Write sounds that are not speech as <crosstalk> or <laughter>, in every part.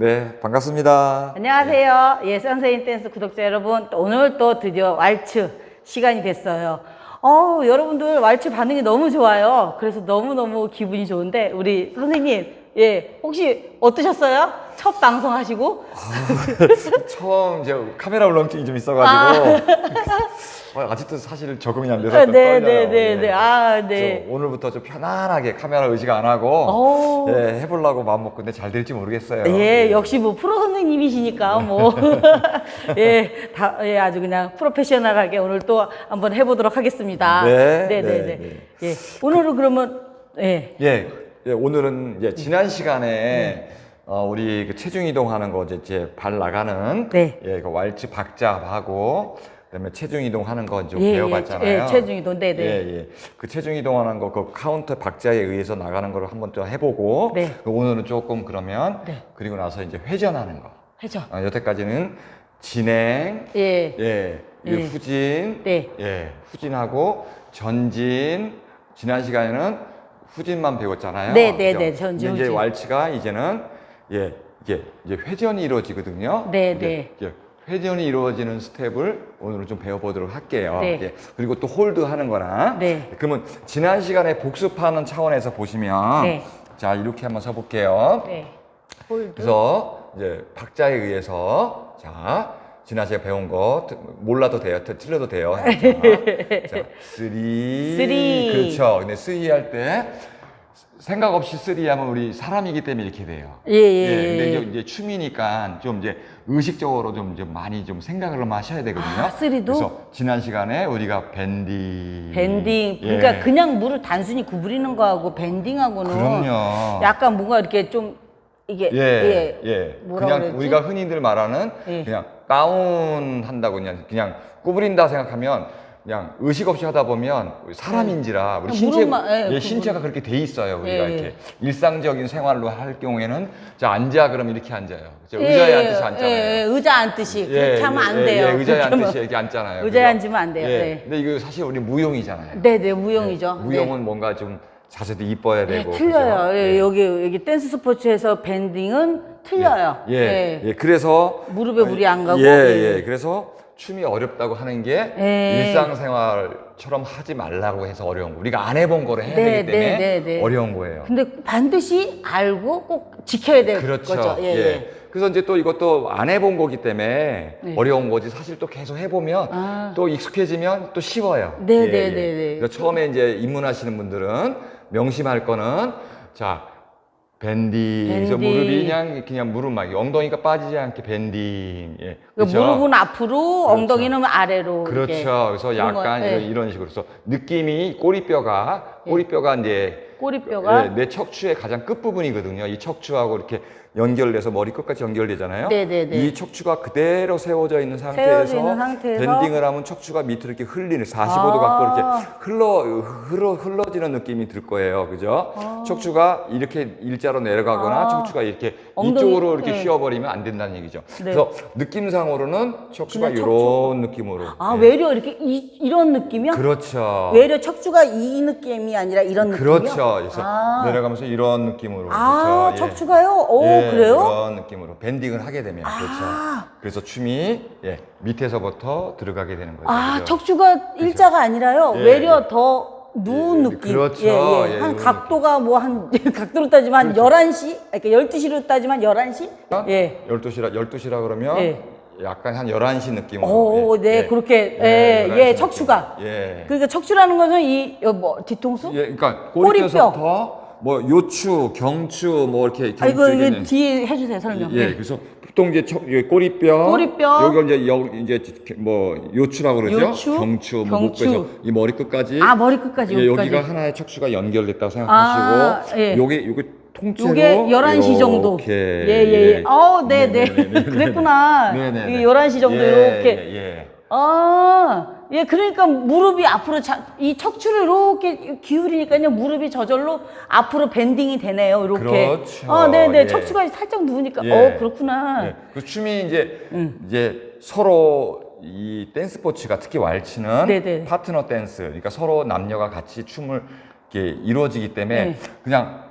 네, 반갑습니다. 안녕하세요. 예, 선생님 댄스 구독자 여러분. 또 오늘 또 드디어 왈츠 시간이 됐어요. 어, 여러분들 왈츠 반응이 너무 좋아요. 그래서 너무너무 기분이 좋은데, 우리 선생님, 예, 혹시 어떠셨어요? 첫 방송 하시고? <laughs> 처음 이제 카메라 울렁증이 좀 있어가지고 <laughs> 어, 아직도 사실 적응이 안 돼서 좀 네, 떨려요. 네, 네, 예. 네. 아, 네. 오늘부터 좀 편안하게 카메라 의식 안 하고 오. 예, 해보려고 마음 먹고 근데 잘 될지 모르겠어요. 예, 역시 뭐 프로 선생님이시니까 뭐. <laughs> 예, 다, 예, 아주 그냥 프로페셔널하게 오늘 또 한번 해보도록 하겠습니다. 네, 네, 네, 네, 네. 네. 예, 오늘은 그러면, 예. 예, 예, 오늘은 이제 지난 시간에 네. 어, 우리 그 체중 이동하는 거 이제, 이제 발 나가는 네. 예, 그 왈츠 박자하고 그다음에 체중 이동하는 거 이제 예, 배워봤잖아요. 예, 예, 체중 이동, 네, 네. 예, 예. 그 체중 이동하는 거 그 카운터 박자에 의해서 나가는 거를 한번 또 해보고 네. 그 오늘은 조금 그러면 네. 그리고 나서 이제 회전하는 거. 해죠. 어, 여태까지는 진행, 예. 예, 예. 이 후진, 네. 예, 후진하고 전진. 지난 시간에는 후진만 배웠잖아요. 네, 네? 네, 전진, 근데 이제 후진. 왈츠가 이제는 예, 이게 이제 회전이 이루어지거든요. 네, 네. 이제 회전이 이루어지는 스텝을 오늘은 좀 배워보도록 할게요. 네. 예. 그리고 또 홀드 하는 거나. 네. 그러면 지난 시간에 복습하는 차원에서 보시면 네. 자 이렇게 한번 서볼게요. 네. 홀드. 그래서 이제 박자에 의해서 자 지난 시간에 배운 거 트- 몰라도 돼요, 트- 틀려도 돼요. 자, 자 쓰리, 쓰리. 그렇죠. 근데 쓰리 할 때 생각 없이 쓰리 하면 우리 사람이기 때문에 이렇게 돼요. 예, 예, 근데 예. 이제, 이제 춤이니까 좀 이제 의식적으로 좀, 이제 많이 좀 생각을 좀 하셔야 되거든요. 아, 쓰리도? 그래서 지난 시간에 우리가 밴딩, 밴딩. 예. 그러니까 그냥 물을 단순히 구부리는 거하고 밴딩하고는 그럼요. 약간 뭔가 이렇게 좀 이게 예, 예. 뭐라 그냥 그랬지? 우리가 흔히들 말하는 예. 그냥 다운 한다고 그냥 그냥 구부린다 생각하면 그냥 의식 없이 하다 보면 사람인지라 우리 그냥 신체 무릎만, 예, 예, 구부리- 신체가 그렇게 돼 있어요. 우리가 예, 이렇게 일상적인 생활로 할 경우에는 자 앉아 그럼 이렇게 앉아요. 그죠? 예, 의자에 예, 앉듯이 앉잖아요. 예, 예, 의자 앉듯이 그렇게 하면 안 예, 돼요. 예, 의자에 그렇게 하면- 앉듯이 이렇게 앉잖아요. 의자에 그죠? 앉으면 안 돼요. 예. 네. 근데 이거 사실 우리 무용이잖아요. 네, 네, 무용이죠. 예, 무용은 뭔가 좀 자세도 이뻐야 네, 되고. 틀려요. 그죠? 예, 여기 여기 댄스 스포츠에서 밴딩은 틀려요. 예, 예, 예. 그래서 무릎에 물이 안 가고, 예, 예. 예. 그래서 춤이 어렵다고 하는 게 예. 일상생활처럼 하지 말라고 해서 어려운 거. 우리가 안 해본 거를 해야 네, 되기 때문에 네, 네, 네. 어려운 거예요. 근데 반드시 알고 꼭 지켜야 될 그렇죠. 거죠. 예, 예. 예. 그래서 이제 또 이것도 안 해본 거기 때문에 네. 어려운 거지. 사실 또 계속 해보면 아. 또 익숙해지면 또 쉬워요. 네, 네, 네, 네. 그래서 처음에 이제 입문하시는 분들은 명심할 거는 자 밴딩. 그래서 밴딩. 무릎이 그냥 그냥 무릎 막 엉덩이가 빠지지 않게 밴딩. 예. 그러니까 무릎은 앞으로, 엉덩이는 아래로. 그렇죠. 이렇게. 그래서 그런 거, 약간 예. 이런, 이런 식으로. 그래서 느낌이 꼬리뼈가, 꼬리뼈가 이제 꼬리뼈가 예, 내 척추의 가장 끝 부분이거든요. 이 척추하고 이렇게 연결돼서 머리 끝까지 연결되잖아요. 네네네. 이 척추가 그대로 세워져 있는 상태에서, 세워져 있는 상태에서 밴딩을 하면 척추가 밑으로 이렇게 흘리는 45도 아. 각도로 이렇게 흘러, 흘러, 흘러지는 느낌이 들 거예요. 그죠? 척추가 이렇게 일자로 내려가거나 아. 척추가 이렇게 엉덩이, 이쪽으로 이렇게 네. 휘어버리면 안 된다는 얘기죠. 네. 그래서 느낌상으로는 척추가 그냥 이런 느낌으로. 아, 예. 외려 이렇게 이, 런 느낌이요? 그렇죠. 외려 척추가 이 느낌이 아니라 이런 느낌이요? 그렇죠. 그래서 아. 내려가면서 이런 느낌으로. 아, 그렇죠. 예. 척추가요? 오, 예, 그래요? 이런 느낌으로 밴딩을 하게 되면 아. 그렇죠. 그래서 춤이 예, 밑에서부터 들어가게 되는 거죠. 아, 그죠? 척추가 일자가 아니라요. 예, 외려 예. 더 누운 예, 느낌. 그렇죠. 예, 예. 예, 한 이런 각도가 뭐 한, <laughs> 각도로 따지면 한 11시? 그러니까 12시로 따지면 11시? 예. 12시라 12시라 그러면 예. 약간 한 11시 느낌으로. 오, 예, 네, 예. 그렇게, 예, 11시 예, 느낌. 척추가. 예. 그러니까 척추라는 것은 이, 여, 뭐, 뒤통수? 예, 그러니까 꼬리뼈. 꼬리뼈부터 뭐 요추, 경추 뭐 이렇게 아, 이거, 이거 뒤에 해주세요, 설명. 예, 그래서 보통 이제 척, 이 꼬리뼈, 꼬리뼈. 여기가 이제 여, 이제 뭐 요추라고 그러죠. 요추, 경추, 뭐 경추. 목에서 이 머리 끝까지. 아, 머리 끝까지, 예, 여기까지. 여기가 하나의 척추가 연결됐다고 생각하시고, 아, 예. 요게 요게 통째로 요게 11시 정도. 이렇게. 예, 예, 예. 어, 네, 네. 그랬구나. 네네. 이게 11시 정도 이렇게. 예, 예. 아, 예, 그러니까 무릎이 앞으로 자, 이 척추를 이렇게 기울이니까요, 무릎이 저절로 앞으로 밴딩이 되네요, 이렇게. 그렇죠. 아, 네, 네. 예. 척추가 살짝 누우니까, 예. 어, 그렇구나. 예. 그 춤이 이제 음. 이제 서로 이 댄스 스포츠가 특히 왈츠는 네네. 파트너 댄스, 그러니까 서로 남녀가 같이 춤을 이렇게 이루어지기 때문에 네. 그냥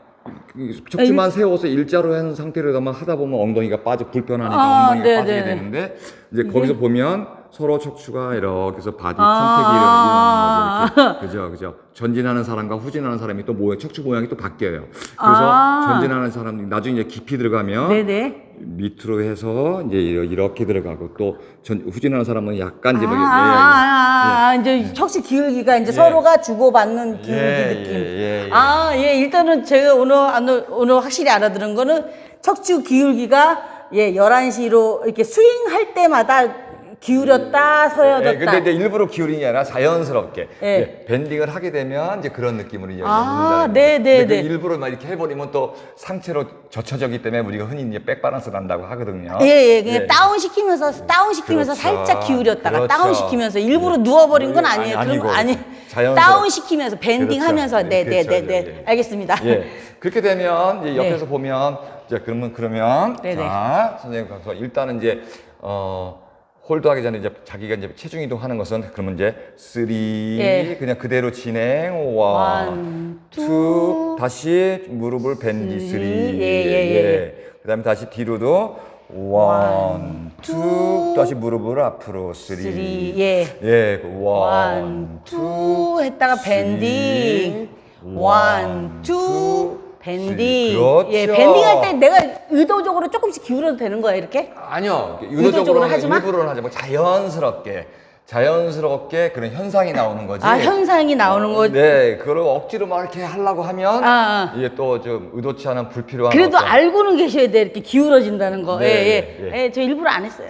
척추만 세워서 일자로 하는 상태로만 하다 보면 엉덩이가 빠져 불편하니까 아, 엉덩이가 네, 빠지게 네. 되는데 이제 거기서 보면 서로 척추가 이렇게 해서 바디 아. 컨택이 일어나는 거죠. 그죠, 그죠. 전진하는 사람과 후진하는 사람이 또 모양, 척추 모양이 또 바뀌어요. 그래서 아. 전진하는 사람 나중에 이제 깊이 들어가면 네네. 밑으로 해서 이제 이렇게 들어가고 또 전, 후진하는 사람은 약간 이제 아, 뭐 아, 아, 아, 이제 척추 기울기가 이제 서로가 주고받는 기울기 예, 느낌. 예, 예, 예. 아, 예, 일단은 제가 오늘, 오늘, 오늘 확실히 알아들은 거는 척추 기울기가 예, 11시로 이렇게 스윙할 때마다 기울였다, 서여졌다. 예, 근데 이제 일부러 기울이는 게 아니라 자연스럽게 예. 예, 밴딩을 하게 되면 이제 그런 느낌으로 이제 아, 연다는 네. 네, 근데 네. 그 일부러 막 이렇게 해버리면 또 상체로 젖혀졌기 때문에 우리가 흔히 이제 백바란스 난다고 하거든요. 예, 예, 그냥 다운 시키면서, 다운 시키면서 그렇죠. 살짝 기울였다가 그렇죠. 다운 시키면서 일부러 누워 버린 건 아니, 아니에요. 아니고 그럼 아니, 자연스럽게. 다운 시키면서 밴딩 그렇죠. 하면서, 네, 네, 그렇죠. 네, 네. 예, 예. 알겠습니다. 예. 그렇게 되면 이제 옆에서 네. 보면 이제 그러면 그러면 네네. 자 선생님 가서 일단은 이제 어 홀드하기 전에 이제 자기가 이제 체중 이동하는 것은 그러면 이제 쓰리 예. 그냥 그대로 진행 원, 원, 투 투, 다시 무릎을 밴디 쓰리. 쓰리 예, 예, 예. 그다음에 다시 뒤로도 원, 투 다시 무릎을 앞으로 쓰리, 쓰리, 예. 예, 그 원, 원, 투 했다가 밴딩. 원, 투, 밴딩. 그렇죠. 예, 밴딩 할 때 내가 의도적으로 조금씩 기울여도 되는 거야, 이렇게? 아니요. 의도적으로 의도적으로 하지 마? 일부러는 하지 마. 자연스럽게. 자연스럽게 그런 현상이 나오는 거지. 아, 현상이 나오는 거. 네, 그걸 억지로 막 이렇게 하려고 하면 아, 아. 이게 또 좀 의도치 않은 불필요한 그래도 어떤- 알고는 계셔야 돼, 이렇게 기울어진다는 거. 네, 예, 예, 예. 예, 저 일부러 안 했어요.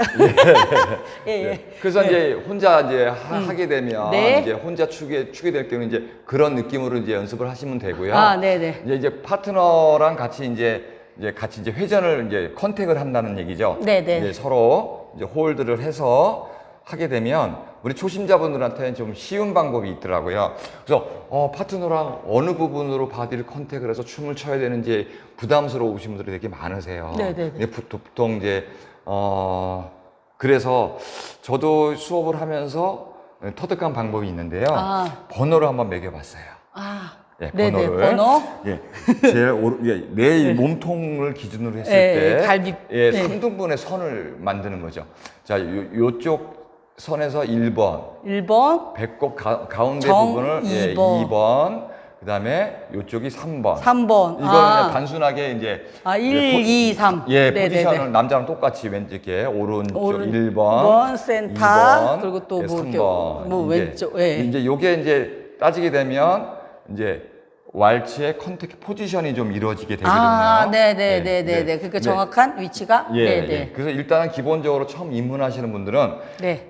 예, <laughs> 예. 그래서 이제 혼자 이제 하, 게 되면 네. 이제 혼자 추게 추게 될 때는 이제 그런 느낌으로 이제 연습을 하시면 되고요. 아, 네네. 이제 이제 파트너랑 같이 이제 이제 같이 이제 회전을 이제 컨택을 한다는 얘기죠. 네네. 이제 서로 이제 홀드를 해서 하게 되면 우리 초심자분들한테는 좀 쉬운 방법이 있더라고요. 그래서 어, 파트너랑 어느 부분으로 바디를 컨택을 해서 춤을 춰야 되는지 부담스러우신 분들이 되게 많으세요. 네네네. 근데 보- 보통 이제 어 그래서 저도 수업을 하면서 터득한 방법이 있는데요. 아. 번호를 한번 매겨봤어요. 아, 예, 네네. 번호를. 번호. 예, 제 오르, 예, 내 몸통을 기준으로 했을 예, 때, 예, 갈비- 예, 네. 3등분의 선을 만드는 거죠. 자, 요, 요쪽 선에서 1번, 1번, 배꼽 가, 가운데 정 부분을 예, 2번. 2번, 그 다음에 요쪽이 3번. 3번. 이거는 아. 그냥 단순하게 이제 아, 이제 1, 포- 2, 3. 예, 네네네. 포지션을 남자랑 똑같이 왼쪽 이렇게 오른쪽 오른- 1번, 번, 센터, 2번, 그리고 또뭐 이렇게 3번. 뭐 왼쪽, 예. 이제 요게 이제 따지게 되면 이제 왈츠의 컨택 포지션이 좀 이루어지게 되거든요. 아, 네, 네네네네 네. 네. 그러니까 네. 정확한 위치가? 예, 네네. 예. 그래서 일단은 기본적으로 처음 입문하시는 분들은 네.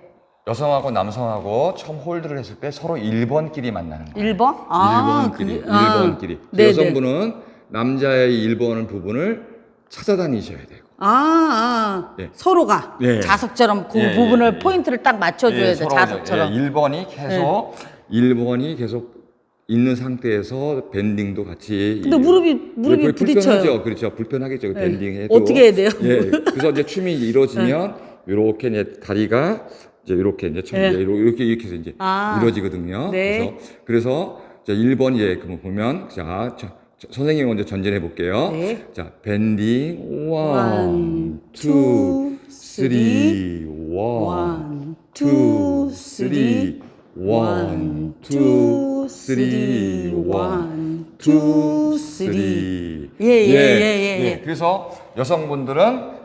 여성하고 남성하고 처음 홀드를 했을 때 서로 1번끼리 만나는 거예요. 1번? 아, 1번끼리. 그게- 아. 1번끼리. 네네. 여성분은 남자의 1번 부분을 찾아다니셔야 되고. 아, 아. 예. 서로가 예. 자석처럼 그 예, 부분을 예, 예. 포인트를 딱 맞춰줘야 돼, 서로 자석처럼. 예, 1번이 계속 네. 1번이 계속 있는 상태에서 밴딩도 같이 근데 무릎이- 무릎이 예, 부딪혀요. 불편하죠. 그렇죠. 불편하겠죠. 네. 밴딩 해도 어떻게 해야 돼요? 예. 그래서 이제 춤이 이루어지면 이렇게 이제 다리가 이제 이렇게 이제 참 네. 이제 이렇게 이렇게 해서 이제 아. 이루어지거든요. 네. 그래서 그래서 자 1번 예 그럼 보면 자 저, 저, 선생님이 먼저 전진해 볼게요. 네. 자 밴딩 원, 원, 투, 투, 쓰리, 원, 원, 투, 투, 쓰리, 원, 원, 투, 투, 쓰리, 원, 원, 투, 투, 쓰리. 예, 예, 예, 예, 예. 그래서 여성분들은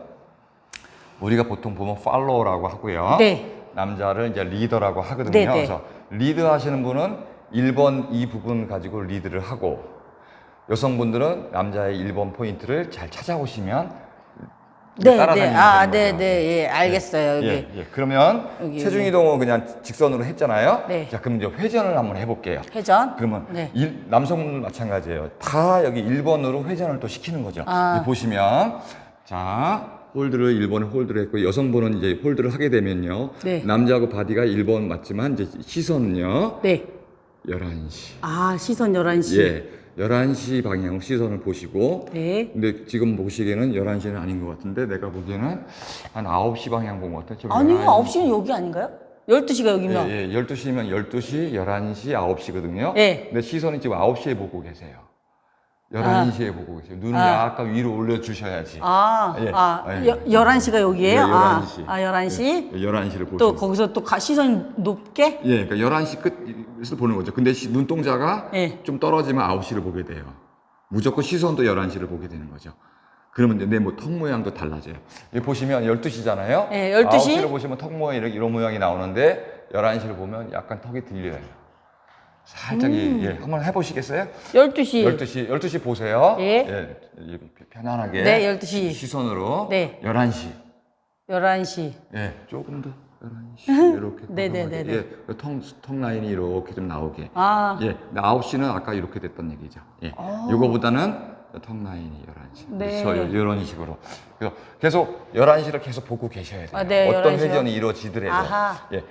우리가 보통 보면 팔로우라고 하고요. 네. 남자를 이제 리더라고 하거든요. 네, 네. 그래서 리드 하시는 분은 1번 이 부분 가지고 리드를 하고 여성분들은 남자의 1번 포인트를 잘 찾아오시면 네, 따라다니면 네. 아, 네, 거죠. 네. 예, 알겠어요. 여기. 예, 예. 그러면 여기, 체중. 이동은 그냥 직선으로 했잖아요. 네. 자, 그럼 이제 회전을 한번 해볼게요. 회전. 그러면 네. 일- 남성분 마찬가지예요. 다 여기 1번으로 회전을 또 시키는 거죠. 아. 보시면 자 홀드를 1번에 홀드를 했고 여성분은 이제 홀드를 하게 되면요. 네. 남자하고 바디가 1번 맞지만 이제 시선은요. 네. 11시. 아, 시선 11시. 예. 11시 방향 시선을 보시고 네. 근데 지금 보시기에는 11시는 아닌 것 같은데 내가 보기에는 한 9시 방향 본 것 같아요. 아니요, 11시. 9시는 여기 아닌가요? 12시가 여기면. 예, 예, 12시면 12시, 11시, 9시거든요. 예. 근데 시선이 지금 9시에 보고 계세요. 11시에 보고 계세요. 눈을 아. 약간 위로 올려주셔야지. 아, 예. 아, 예. 여, 11시가 여기에요? 네, 아, 11시. 아, 11시? 예, 11시를 보시면. 또 거기서 또 가- 시선 높게? 예, 그러니까 11시 끝에서 보는 거죠. 근데 시- 눈동자가 예. 좀 떨어지면 9시를 보게 돼요. 무조건 시선도 11시를 보게 되는 거죠. 그러면 내 뭐 턱 모양도 달라져요. 여기 보시면 12시잖아요. 예, 12시. 9시를 보시면 턱 모양이 이렇게 이런 모양이 나오는데 11시를 보면 약간 턱이 들려요. 살짝 이- 예, 한번 해보시겠어요? 12시. 12시, 12시 보세요. 예. 예, 편안하게. 네, 12시. 시 선으로. 네. 11시. 11시. 예, 조금 더. 11시. <laughs> 이렇게. 네, 네, 네, 네. 예, 그 턱, 턱 라인이 이렇게 좀 나오게. 아, 예, 근데 9시는 아까 이렇게 됐던 얘기죠. 예. 요거보다는 턱 라인이 11시. 네. 그래서 이런 식으로. 그래서 계속 11시를 계속 보고 계셔야 돼요. 아, 네, 어떤 11시 요. 회전이 이루어지더라도. 아하. 예.